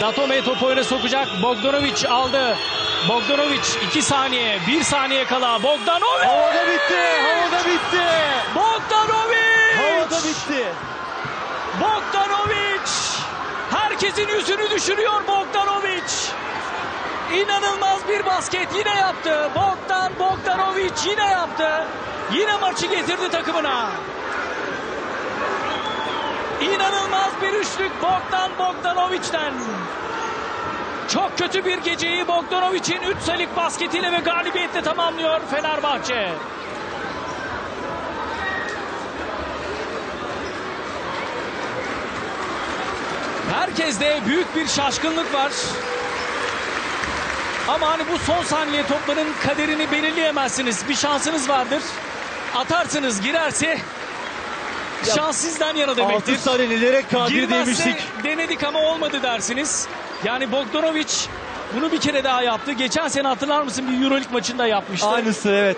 Datome topu öne sokacak. Bogdanovic aldı. Bogdanovic 2 saniye, 1 saniye kala. Bogdanovic! Havada bitti. Havada bitti. Bogdanovic! Havada bitti. Bogdanovic! Herkesin yüzünü düşürüyor Bogdanovic. İnanılmaz bir basket yine yaptı. Bogdan Bogdanovic yine yaptı. Yine maçı getirdi takımına. İnanılmaz bir üçlük Bogdan Bogdanovic'ten. Çok kötü bir geceyi Bogdanovic'in 3 sayılık basketiyle ve galibiyetle tamamlıyor Fenerbahçe. Herkeste büyük bir şaşkınlık var. Ama hani bu son saniye topların kaderini belirleyemezsiniz. Bir şansınız vardır. Atarsınız girerse şans sizden yana demektir. 6 saniye nelere kadir Girmezse demiştik. denedik ama olmadı dersiniz. Yani Bogdanovic bunu bir kere daha yaptı. Geçen sene hatırlar mısın bir Euroleague maçında yapmıştı. Aynısı evet.